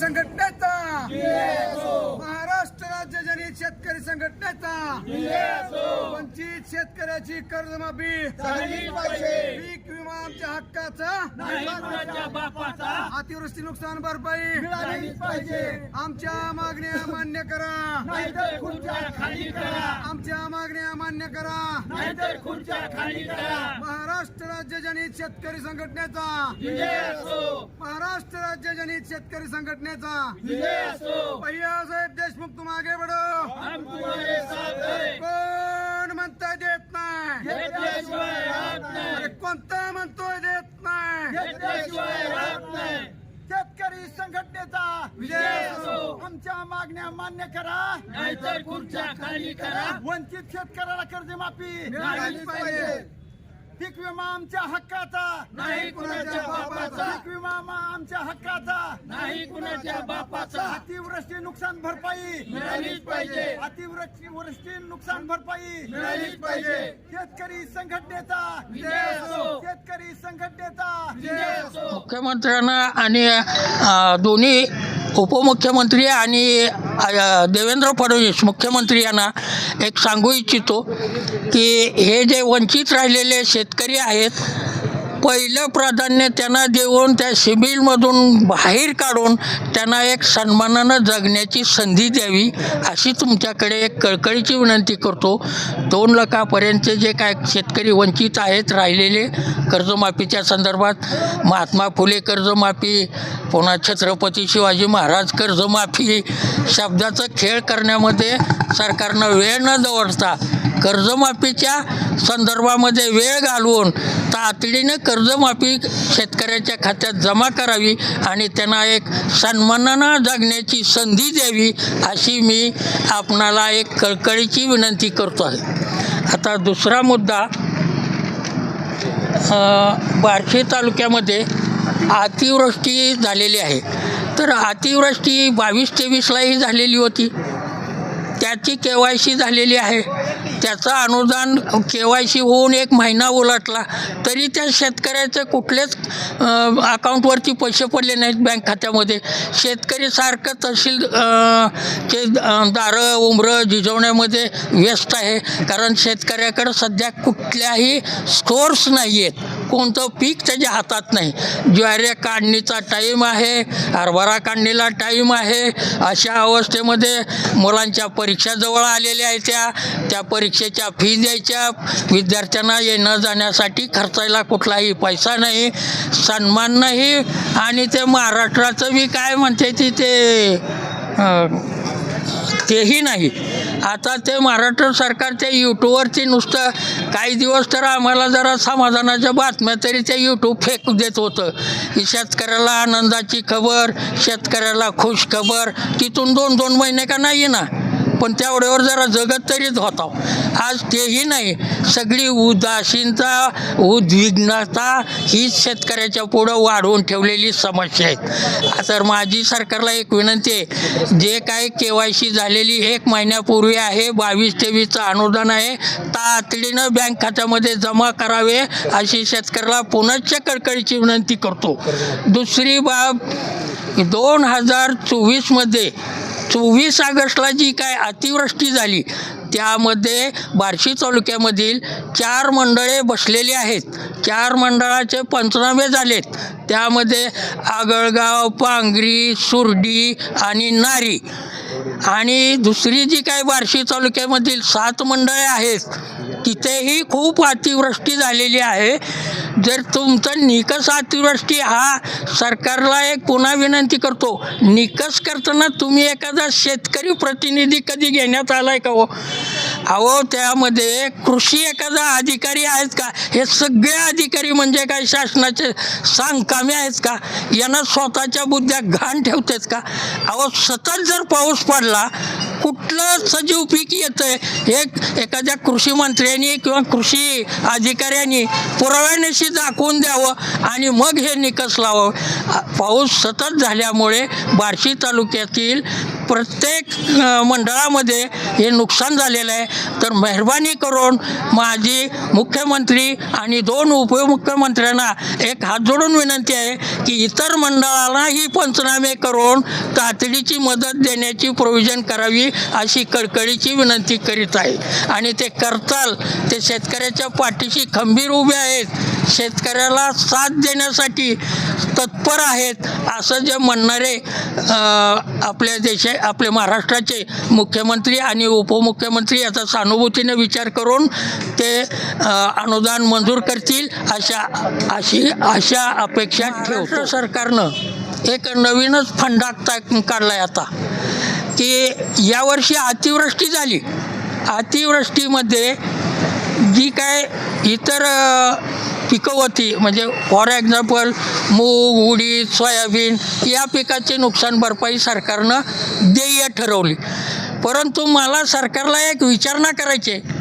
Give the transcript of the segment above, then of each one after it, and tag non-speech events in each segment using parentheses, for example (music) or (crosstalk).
संघटनेचा. महाराष्ट्र राज्य जनहित शेतकरी संघटनेचा. वंचित शेतकऱ्याची कर्जमाफी. हक्काचा बापाचा. अतिवृष्टी नुकसान भरपाई पाहिजे. आमच्या मागण्या (laughs) मान्य करा. नाहीतर खुर्च्या खाली करा. आमच्या मागण्या मान्य करा. नाहीतर खुर्च्या खाली करा. महाराष्ट्र राज्य जनहित शेतकरी संघटनेचा. विजय असो. महाराष्ट्र राज्य जनहित शेतकरी संघटनेचा. विजय असो. भैयासाहेब देशमुख तुम आगे बढ़ो हम तुम्हारे साथ है कोण म्हणताय देत नाही घेतल्याशिवाय राहत अरे नाही कोणता म्हणतोय देत नाही घेतल्याशिवाय राहत नाही शेतकरी संघटनेचा विजय असो. आमच्या मागण्या मान्य करा. नाहीतर खुर्च्या खाली करा. वंचित शेतकऱ्याला कर्जमाफी मिळालीच पाहिजे. पीक विमा आमच्या हक्काचा. नाही कुणाच्या बापाचा. पीक विमा आमच्या हक्काचा. नाही कुणाच्या बापाचा. अतिवृष्टी नुकसान भरपाई. मिळालीच पाहिजे. अतिवृष्टी वृष्टी नुकसान भरपाई. मिळालीच पाहिजे. शेतकरी संघटनेचा. विजय असो. शेतकरी संघटनेचा. विजय असो. मुख्यमंत्र्यांना आणि अ, दोन्ही उपमुख्यमंत्री आणि अ, देवेंद्र फडणवीस मुख्यमंत्री यांना एक सांगू इच्छितो की हे जे वंचित राहिलेले शेतकरी आहेत पहिलं प्राधान्य त्यांना देऊन त्या सिबिलमधून बाहेर काढून त्यांना एक सन्मानानं जगण्याची संधी द्यावी अशी तुमच्याकडे एक कळकळीची विनंती करतो. दोन लाखापर्यंतचे जे काय शेतकरी वंचित आहेत राहिलेले कर्जमाफीच्या संदर्भात महात्मा फुले कर्जमाफी पुन्हा छत्रपती शिवाजी महाराज कर्जमाफी शब्दाचा खेळ करण्यामध्ये सरकारनं वेळ न दवडता कर्जमाफीच्या संदर्भामध्ये वेळ घालवून तातडीनं कर्जमाफी शेतकऱ्याच्या खात्यात जमा करावी आणि त्यांना एक सन्मानानं जगण्याची संधी द्यावी अशी मी आपणाला एक कळकळीची विनंती करतो आहे. आता दुसरा मुद्दा बार्शी तालुक्यामध्ये अतिवृष्टी झालेली आहे. तर अतिवृष्टी बावीस तेवीसलाही झालेली होती. त्याची के वाय सी झालेली आहे. त्याचं अनुदान के वाय सी होऊन एक महिना उलटला तरी त्या शेतकऱ्याचे कुठलेच अकाउंटवरती पैसे पडले नाहीत बँक खात्यामध्ये. शेतकरी सारखं तहसील चे दारं उमरं झिजवण्यामध्ये व्यस्त आहे. कारण शेतकऱ्याकडं सध्या कुठल्याही स्टोर्स नाही आहेत कोणतं पीक त्याच्या हातात नाही. ज्वारी काढणीचा टाईम आहे हरभरा काढणीला टाईम आहे. अशा अवस्थेमध्ये मुलांच्या परीक्षा जवळ आलेल्या आहेत त्या. त्या परीक्षेच्या फी द्यायच्या. विद्यार्थ्यांना येणं जाण्यासाठी खर्चायला कुठलाही पैसा नाही सन्मान नाही. आणि ते महाराष्ट्राचं बी काय म्हणते ती ते तेही नाही. आता ते महाराष्ट्र सरकारच्या यूट्यूबवरती नुसतं काही दिवस तर आम्हाला जरा समाधानाच्या बातम्या तरी ते यूट्यूब फेक देत होतं. की शेतकऱ्याला आनंदाची खबर शेतकऱ्याला खुश खबर तिथून दोन दोन महिने का नाही ना? पण तेवढ्यावर जरा जगत तरीच होता. आज तेही नाही. सगळी उदासीनता उद्विग्नता हीच शेतकऱ्याच्या पुढं वाढवून ठेवलेली समस्या आहेत. तर माझी सरकारला एक विनंती आहे. जे काय के वाय सी झालेली एक महिन्यापूर्वी आहे बावीस तेवीसचं अनुदान आहे. तातडीनं बँक खात्यामध्ये जमा करावे अशी शेतकऱ्याला पुनश्च कडकडीची विनंती करतो. दुसरी बाब दोन हजार चोवीसमध्ये चोवीस ऑगस्टला जी काय अतिवृष्टी झाली त्यामध्ये बार्शी तालुक्यामधील चार मंडळे बसलेली आहेत. चार मंडळाचे पंचनामे झालेत. त्यामध्ये आगळगाव पांगरी सुरडी आणि नारी आणि दुसरी जी काय बार्शी तालुक्यामधील सात मंडळे आहेत तिथेही खूप अतिवृष्टी झालेली आहे. जर तुमचं निकस अतिवृष्टी हा सरकारला एक पुन्हा विनंती करतो निकस करताना तुम्ही एखादा शेतकरी प्रतिनिधी कधी घेण्यात आला आहे का हो? अहो त्यामध्ये कृषी एखादा अधिकारी आहेत का? हे सगळे अधिकारी म्हणजे काय? शासनाचे सांगकामे आहेत का? यांना स्वतःच्या बुद्ध्या घाण ठेवतात का? अहो सतत जर पाऊस पडला कुठलं सजीव पीक येतंय? हे एखाद्या कृषी मंत्र्यांनी किंवा कृषी अधिकाऱ्यांनी पुराव्यानिशी दाखवून द्यावं आणि मग हे निकस लावावं. पाऊस सतत झाल्यामुळे बार्शी तालुक्यातील प्रत्येक मंडळामध्ये हे नुकसान झालेलं आहे. तर मेहरबानी करून माझी मुख्यमंत्री आणि दोन उपमुख्यमंत्र्यांना एक हात जोडून विनंती आहे की इतर मंडळालाही पंचनामे करून तातडीची मदत देण्याची प्रोविजन करावी अशी कळकळीची विनंती करीत आहे. आणि ते करताल ते शेतकऱ्याच्या पाठीशी खंबीर उभे आहेत. शेतकऱ्याला साथ देण्यासाठी तत्पर आहेत असं जे म्हणणारे आपल्या देशा आपले महाराष्ट्राचे मुख्यमंत्री आणि उपमुख्यमंत्री याचा सहानुभूतीने विचार करून ते अनुदान मंजूर करतील अशा अशी अशा अपेक्षा ठेवतो. सरकारनं एक नवीनच फंडा काढला आहे आता की यावर्षी अतिवृष्टी झाली. अतिवृष्टीमध्ये जी काय इतर पिकं होती म्हणजे फॉर एक्झाम्पल मूग उडीद सोयाबीन या पिकाचे नुकसान भरपाई सरकारनं देय ठरवली. परंतु मला सरकारला एक विचारणा करायची आहे.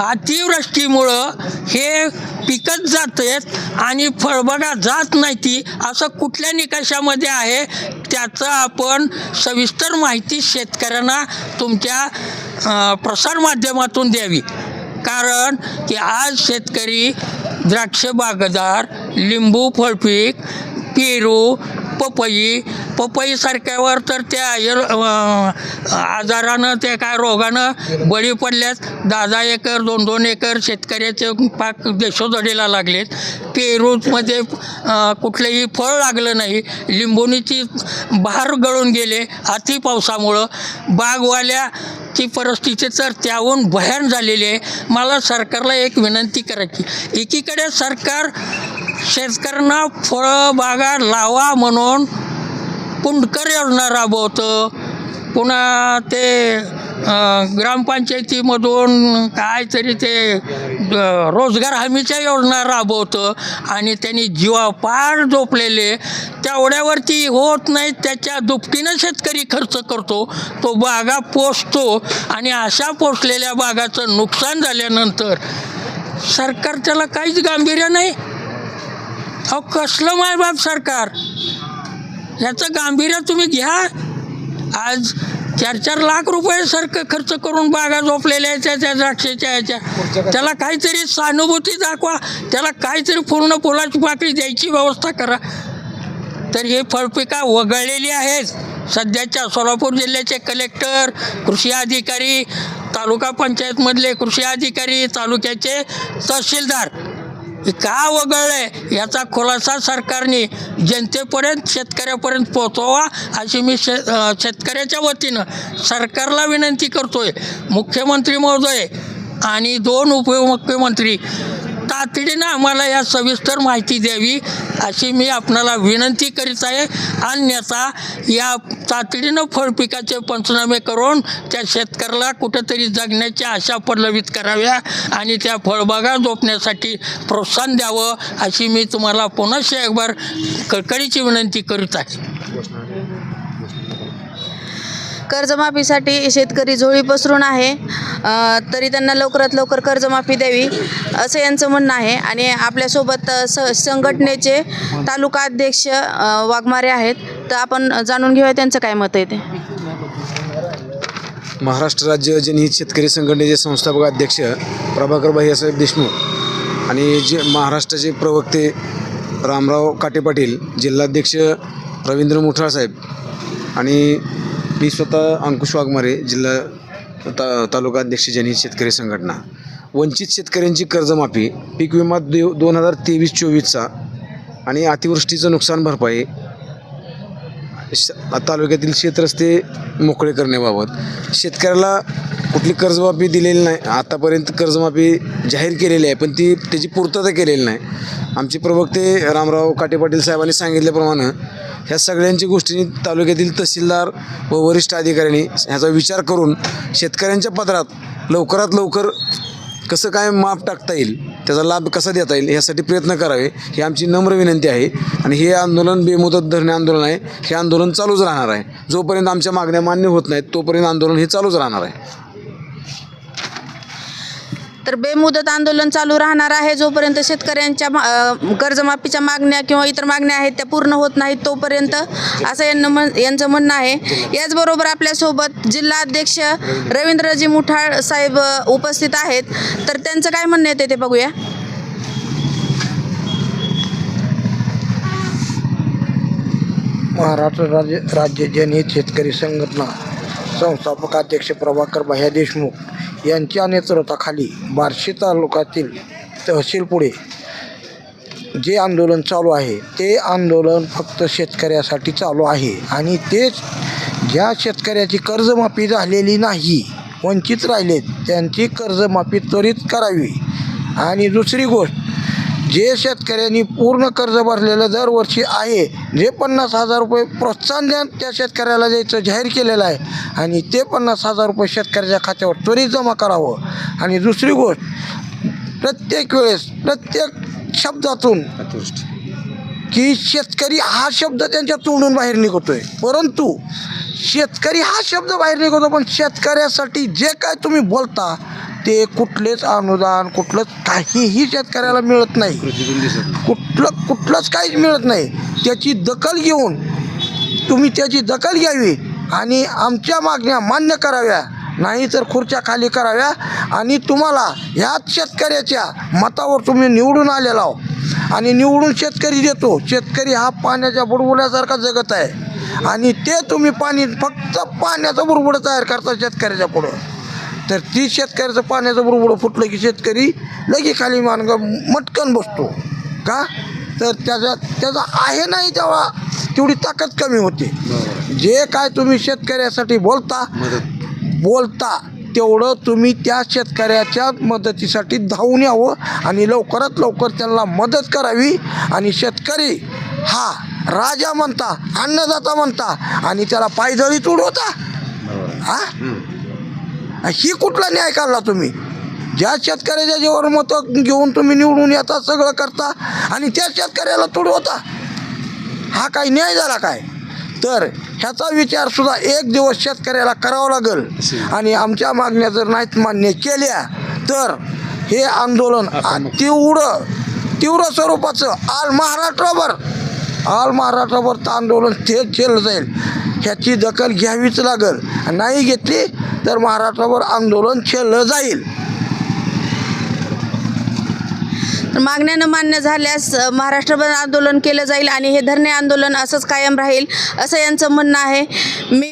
अतिवृष्टीमुळं हे पिकत जात आहेत आणि फळबागा जात नाही ती असं कुठल्या निकषामध्ये आहे त्याचं आपण सविस्तर माहिती शेतकऱ्यांना तुमच्या प्रसारमाध्यमातून द्यावी. कारण की आज शेतकरी द्राक्ष बागदार लिंबू फळपीक पेरू पपई पपईसारख्यावर तर त्या आयुर् आजारानं त्या काय रोगानं बळी पडल्यात. दहा दहा एकर दोन दोन एकर शेतकऱ्याचे पाक देशोधडीला लागलेत. पेरूमध्ये कुठलंही फळ लागलं नाही. लिंबोणीची बहार गळून गेले अति पावसामुळं. बागवाल्याची परिस्थिती तर त्याहून भयान झालेली आहे. मला सरकारला एक विनंती करायची एकीकडे सरकार शेतकऱ्यांना फळं बागा लावा म्हणून पुंडकर योजना राबवतं. पुन्हा ते ग्रामपंचायतीमधून काहीतरी ते रोजगार हमीच्या योजना राबवतं आणि त्यांनी जीवापार झोपलेले तेवढ्यावरती होत नाही त्याच्या दुपटीनं शेतकरी खर्च करतो तो बागा पोसतो आणि अशा पोसलेल्या बागाचं नुकसान झाल्यानंतर सरकार त्याला काहीच गांभीर्य नाही. अहो कसलं मायबाप सरकार? याचं गांभीर्य तुम्ही घ्या. आज चार चार लाख रुपये सारखं खर्च करून बागा झोपलेल्या आहेत त्या द्राक्षाच्या ह्याच्या. त्याला काहीतरी सहानुभूती दाखवा. त्याला काहीतरी पूर्ण फुलाची पाकळी द्यायची व्यवस्था करा. तर हे फळपिका वगळलेली आहेत. सध्याच्या सोलापूर जिल्ह्याचे कलेक्टर कृषी अधिकारी तालुका पंचायतमधले कृषी अधिकारी तालुक्याचे तहसीलदार. का वगळलं याचा खुलासा सरकारने जनतेपर्यंत शेतकऱ्यापर्यंत पोहोचवा अशी मी शे शेतकऱ्याच्या वतीनं सरकारला विनंती करतोय. मुख्यमंत्री महोदय आणि दोन उपमुख्यमंत्री तातडीनं आम्हाला या सविस्तर माहिती द्यावी अशी मी आपणाला विनंती करीत आहे. अन्यथा या तातडीनं फळपिकाचे पंचनामे करून त्या शेतकऱ्याला कुठंतरी जगण्याची आशा प्रलवित कराव्या आणि त्या फळबागा जोपण्यासाठी प्रोत्साहन द्यावं अशी मी तुम्हाला पुनश्च एकबार कळकळीची विनंती करीत आहे. कर्जमाफीसाठी शेतकरी झोळी पसरून आहे. तरी त्यांना लवकरात लवकर कर्जमाफी द्यावी असं यांचं म्हणणं आहे. आणि आपल्यासोबत स संघटनेचे तालुका अध्यक्ष वाघमारे आहेत. तर आपण जाणून घेऊया त्यांचं काय मत आहे ते. महाराष्ट्र राज्य जनहित शेतकरी संघटनेचे संस्थापक अध्यक्ष प्रभाकर भैयासाहेब देशमुख आणि जे महाराष्ट्राचे प्रवक्ते रामराव काटे पाटील जिल्हाध्यक्ष रवींद्र मुठाळ साहेब आणि मी स्वतः अंकुश वाघमारे जिल्हा ता तालुका अध्यक्ष जनहित शेतकरी संघटना. वंचित शेतकऱ्यांची कर्जमाफी पीक विमा देव दोन हजार तेवीस चोवीसचा आणि अतिवृष्टीचं नुकसान भरपाई श तालुक्यातील शेतरस्ते मोकळे करण्याबाबत शेतकऱ्याला कुठली कर्जमाफी दिलेली नाही. आतापर्यंत कर्जमाफी जाहीर केलेली आहे पण ती त्याची पूर्तता केलेली नाही. आमचे प्रवक्ते रामराव काटे पाटील साहेबांनी सांगितल्याप्रमाणे ह्या सगळ्यांची गोष्टींनी तालुक्यातील तहसीलदार व वरिष्ठ अधिकाऱ्यांनी ह्याचा विचार करून शेतकऱ्यांच्या पदरात लवकरात लवकर कसं काय माप टाकता येईल त्याचा लाभ कसा देता येईल यासाठी प्रयत्न करावे ही आमची नम्र विनंती आहे. आणि हे आंदोलन बेमुदत धरणे आंदोलन आहे. हे आंदोलन चालूच राहणार आहे. जोपर्यंत आमच्या मागण्या मान्य होत नाहीत तोपर्यंत आंदोलन हे चालूच राहणार आहे. तर बेमुदत आंदोलन चालू राहणार आहे. जोपर्यंत शेतकऱ्यांच्या मा- कर्जमाफीच्या मागण्या किंवा इतर मागण्या आहेत त्या पूर्ण होत नाहीत तोपर्यंत असं यांना म्हण यांचं म्हणणं आहे. याचबरोबर आपल्यासोबत जिल्हा अध्यक्ष रवींद्रजी मुठाळ साहेब उपस्थित आहेत. तर त्यांचं काय म्हणणं येते ते बघूया. महाराष्ट्र राज्य राज्य जनहित शेतकरी संघटना. संस्थापक अध्यक्ष प्रभाकर भैया देशमुख यांच्या नेतृत्वाखाली बार्शी तालुक्यातील तहसील पुढे जे आंदोलन चालू आहे ते आंदोलन फक्त शेतकऱ्यासाठी चालू आहे आणि तेच ज्या शेतकऱ्याची कर्जमाफी झालेली नाही वंचित राहिलेत त्यांची कर्जमाफी त्वरित करावी. आणि दुसरी गोष्ट जे शेत शेतकऱ्यांनी पूर्ण कर्ज भरलेलं दरवर्षी आहे. जे पन्नास हजार रुपये प्रोत्साहन द्या त्या शेतकऱ्याला द्यायचं जाहीर केलेलं आहे. आणि ते पन्नास हजार रुपये शेतकऱ्याच्या खात्यावर त्वरित जमा करावं. आणि दुसरी गोष्ट प्रत्येक वेळेस प्रत्येक शब्दातून की शेतकरी हा शब्द त्यांच्या तोंडून बाहेर निघतोय. परंतु शेतकरी हा शब्द बाहेर निघतो पण शेतकऱ्यासाठी जे काय तुम्ही बोलता ते कुठलेच अनुदान कुठलंच काहीही शेतकऱ्याला मिळत नाही. कुठलं कुठलंच काहीच मिळत नाही. त्याची दखल घेऊन तुम्ही त्याची दखल घ्यावी आणि आमच्या मागण्या मान्य कराव्या नाही तर खुर्च्या खाली कराव्या आणि तुम्हाला ह्याच शेतकऱ्याच्या मतावर तुम्ही निवडून आलेला हो आणि निवडून शेतकरी देतो. शेतकरी हा पाण्याच्या बुडबुड्यासारखा जगत आहे. आणि ते तुम्ही पाणी फक्त पाण्याचं बुडबुड तयार करता शेतकऱ्याच्या पुढं. तर ती शेतकऱ्याचं पाण्याचं बुडबुडं फुटलं की शेतकरी लगे खाली मानग मटकन बसतो. का? तर त्याचा त्याचा आहे नाही तेव्हा तेवढी ताकद कमी होते. जे काय तुम्ही शेतकऱ्यासाठी बोलता बोलता तेवढं तुम्ही त्या शेतकऱ्याच्या मदतीसाठी धावून यावं आणि लवकरात लवकर त्यांना मदत करावी आणि शेतकरी हा राजा म्हणता अन्नदाता म्हणता आणि त्याला पायदळीत उडवता हा? ही कुठला न्याय काढला तुम्ही? ज्या शेतकऱ्याच्या जेवर मतं घेऊन तुम्ही निवडून येता सगळं करता आणि त्या शेतकऱ्याला तुडवता. हा काही न्याय झाला काय? तर ह्याचा विचार सुद्धा एक दिवस शेतकऱ्याला करावा लागेल. आणि आमच्या मागण्या जर नाहीत मान्य केल्या तर हे आंदोलन तीव्र तीव्र स्वरूपाचं आल महाराष्ट्राभर ऑल महाराष्ट्राभर तर आंदोलन थेट केलं जाईल. ह्याची दखल घ्यावीच लागेल. नाही घेतली तर महाराष्ट्रावर आंदोलन छेडलं जाईल. तर मान्य झाल्यास महाराष्ट्रभर आंदोलन केलं जाईल आणि हे धरणे आंदोलन असंच कायम राहील असं यांचं म्हणणं आहे. मी